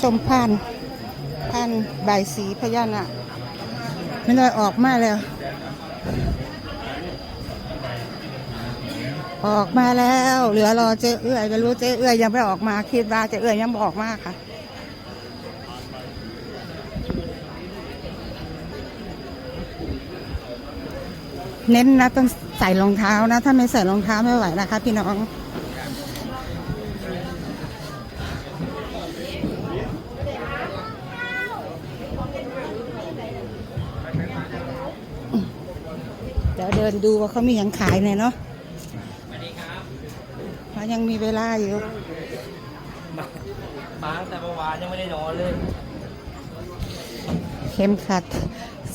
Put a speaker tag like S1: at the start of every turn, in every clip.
S1: ชมพันพันใบสีพญานาคไม่น้อยออกมาแล้ว ออกมาแล้ว เหลือรอเจ๊เอื้อยไม่รู้เจ๊เอื้อยยังไม่ออกมาคิดว่าเจ๊เอื้อยยังบอกมากค่ะเน้นนะต้องใส่รองเท้านะ ถ้าไม่ใส่รองเท้าไม่ไหวนะคะ พี่น้อง เดี๋ยวเดินดูว่าเขามีหยังขายเนี่ยเนาะมันยังมีเวลาอยู่
S2: มาตั้งแต่เมื่อวานยังไม่ได้นอนเลย
S1: เข็มขัด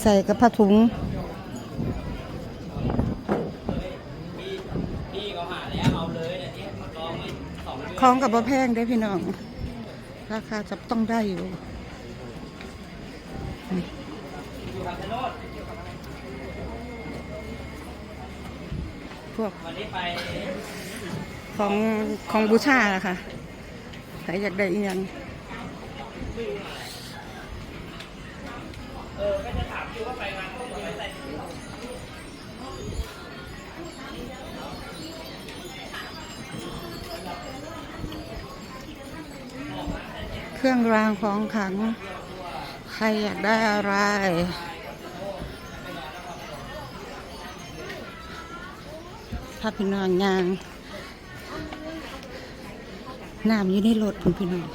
S1: ใส่กระผ้าถุง
S2: พี่พี่เขาหาแล้วเอาเลยเนี่ยที่มันลองไว้สองเดือน
S1: คล้องกับบ่แพงได้อพี่น้อง ราคาจะต้องได้อยู่
S2: อยู่คำชะโนด
S1: พ วกของของบูชาอะค่ะใครอยากได้อีกอย่าง
S2: เออก็จะถามอยู่ว่าไปงานเค
S1: รื่องรางของขัง ใครอยากได้อะไร ถ้าพี่น้องยางน้ำอยู่ในรถคุณพี่น้อง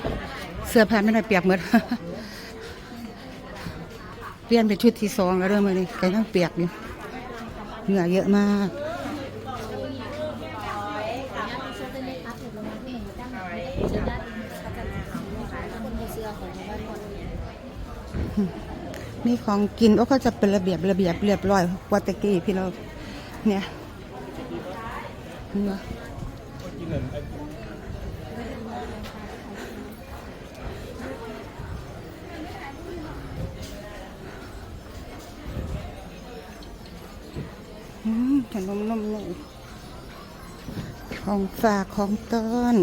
S1: เสื้อผ้าไม่ได้เปียกหมดเปลี่ยนเป็นชุดที่สองแล้วเริ่มเลยก็ยังเปียกอยู่เหงื่อเยอะมากมีของกินโอ้เขาจะเป็นระเบียบระเบียบเรียบร้อยว่าแตกี้พี่เราเนี่ย นื้ออืมขนมนมเนยของฝากของต้น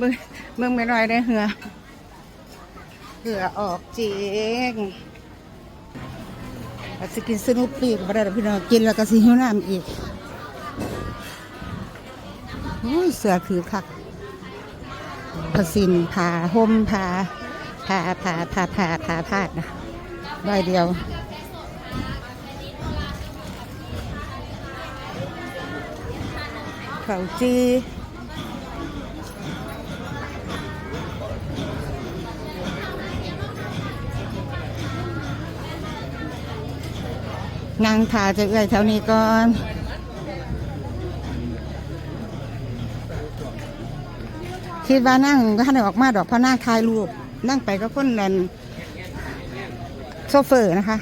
S1: มึงมึงไม่น้อยได้เหือเหือออกจริงอาจจะกินสนุปปีกม่ได้หรอกพี่น้องกินแล้วก็สิหิวน้ำอีกโอ้ยเสือคือคักผสินผาห่มผาผาผาผาผาผาพาดนะใบเดียวเขาจี นั่งทาจะเอื้อยแถวนี้ก่อนคิดว่านั่งก็ให้ออกมาดอกเพราะนั่งถ่ายรูปนั่งไปก็คนนั้นโซเฟอร์นะคะ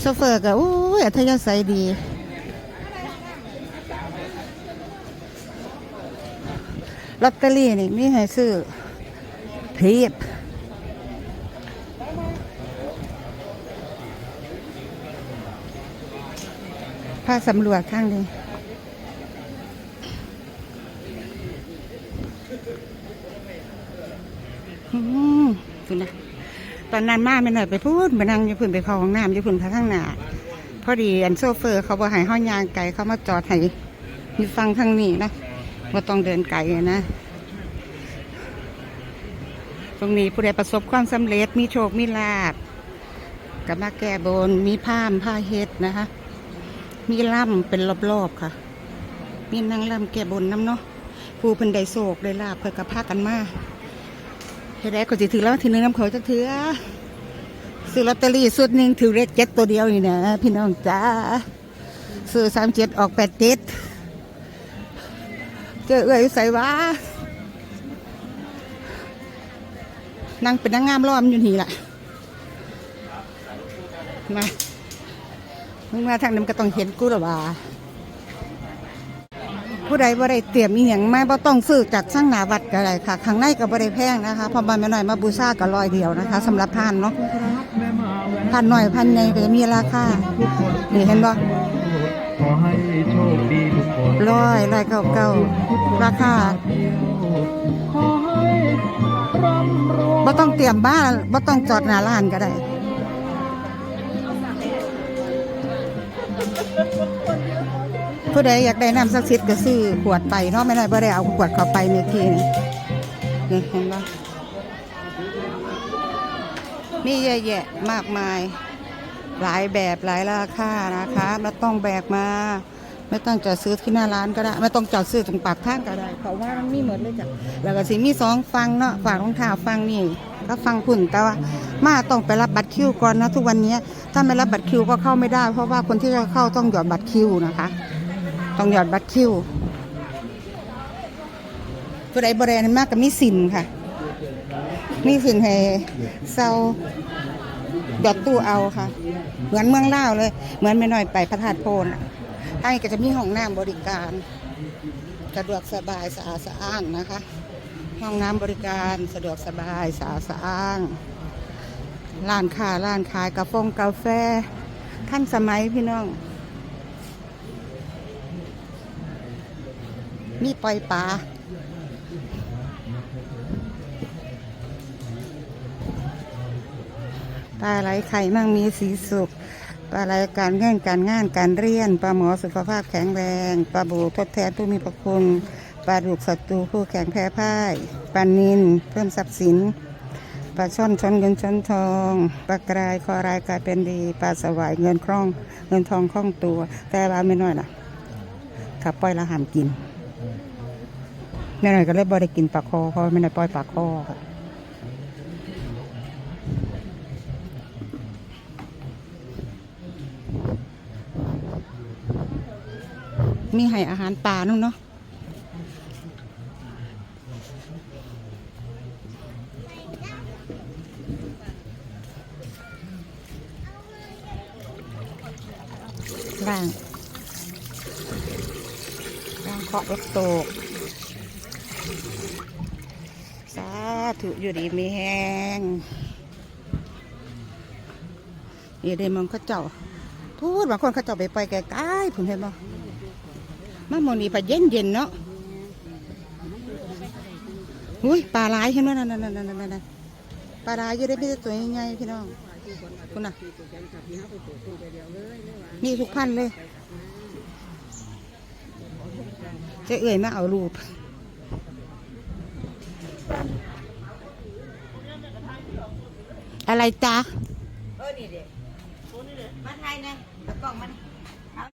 S1: โซเฟอร์ก็โอ้ยอัธยาศัยดีลอตเตอรี่นี่มีให้ซื้อเพียบาสำรวจข้างนี้อืมคุณนะตอนนั้นมาไม่หน่อยไปพูดมานั่งอยู่พุ่นไปเข้าห้องน้ำอยู่พุ่นข้างหน้าพอดีอันโซเฟอร์เขาบอกให้ห้อยยางไก่เขามาจอดให้อยู่ฟังทางนี้นะว่าต้องเดินไกลนะ ตรงนี้ผู้ใดประสบความสำเร็จมีโชคมีลาบกับมาแก้บนมีผ้ามผ้าเฮ็ดนะคะ มีล่ำเป็นรอบๆค่ะ มีนางล่ำแก้บนน้ำเนาะผู้เพิ่นได้โศกได้ลาบเพิ่นกับพากันมาเฮ็ดได้ก็สิถือแล้วทีนึงน้ำเขาจะถือซื้อลอตเตอรี่สุดหนึ่งถือเลขเจ็ดตัวเดียวนี่นะพี่น้องจ้าซื้อสามเจ็ดออกแปดเจ็ดเจอเอ้ยใส่ว่านั่งเป็นนางงามล้อมอยู่นี่แหละมา มึงมาทางนั้นก็ต้องเห็นกูหรอวะผู้ใดบ่ได้เตรียมอีหยังมาบ่ต้องซื้อจากช่างหนาวัดก็ได้ค่ะ ข้างในก็บ่ได้แพงนะคะพอมาแม่น้อยมาบูชาก็ร้อยเดียวนะคะสำหรับทานเนาะพันหน่อยพันใหญ่ก็จะมีราคานี่เห็นบ่ร้อยร้อยเก้าเก้าราคาบ่ต้องเตรียมบ้านบ่ต้องจอดหน้าร้านก็ได้ ผู้ใดอยากได้น้ำสักซิดก็ซื้อขวดไปเนาะไม่ได้บ่ได้เอาขวดเข้าไปในทีนี่นี่เห็นปะมีเยอะแยะมากมาย หลายแบบหลายราคานะคะไม่ต้องแบกมา ไม่ต้องจอดซื้อที่หน้าร้านก็ได้ ไม่ต้องจอดซื้อตรงปากทางก็ได้เพราะว่ามันมีหมดเลยจ้ะแล้วก็สิมีสองฟังเนาะฝากรองเท้าฟังนี่ ก็ฟังคุณแต่ว่ามาต้องไปรับบัตรคิวก่อนนะทุกวันนี้ถ้าไม่รับบัตรคิวก็เข้าไม่ได้ เพราะว่าคนที่จะเข้าต้องหยอดบัตรคิวนะคะ ต้องหยอดบัตรคิวผู้ใดบริเวณมากกับมีสินค่ะ มีสินให้เซาหยอดตู้เอาค่ะ เหมือนเมืองล่าเลย เหมือนไม่น้อยไปพระธาตุโพนให้ก็จะมีห้องน้ำบริการสะดวกสบายสะอาดสะอ้านนะคะ ห้องน้ำบริการสะดวกสบายสาสะอ้าง ร้านค้าร้านขายกาแฟกาแฟ ท่านสมัยพี่น้อง มีปล่อยปลาปลาไหลไข่มั่งมีสีสุกปลาไหลการเงินการงานการเรียนปลาหมอสุขภาพแข็งแรงปลาบูทดแทนผู้มีพระคุณ ปลาดุกศัตรูผู้แข็งแพ้พ่ายปลานินเพิ่มทรัพย์สินปลาช่อนชนเงินชนทองปลากรายคอรายกลายเป็นดีปลาสวายเงินคล่อง เงินทองคล่องตัว แต่ปลาไม่น้อยนะถ้าปล่อยละห้ามกินแม่น่อยก็เลยบ่ได้กินปลาคอเพราะไม่ได้ปล่อยปลาคอค่ะมีให้อาหารปลานู่นเนาะ ร่างร่างเคาะรถโตก สาธุอยู่ดีมีแห้งนี่เดมองเขาเจ้าพูดบางคนเขาเจ้าไปไปไกลๆผมเห็นบ่มาหมองนี้ไปเย็นเย็นๆเนาะอุ้ยปลาหลายเห็นไหมนั่นนั่นนั่นนั่นนั่นปลาหลายอยู่ได้ไม่ได้ตัวใหญ่ๆพี่น้อง คุณน่ะ มีทุกพันเลยเจะเอื่อยมาเอารูปอะไรจ๊ะ
S3: เออนี่เด็กมาไทยนะตะกล้องมัน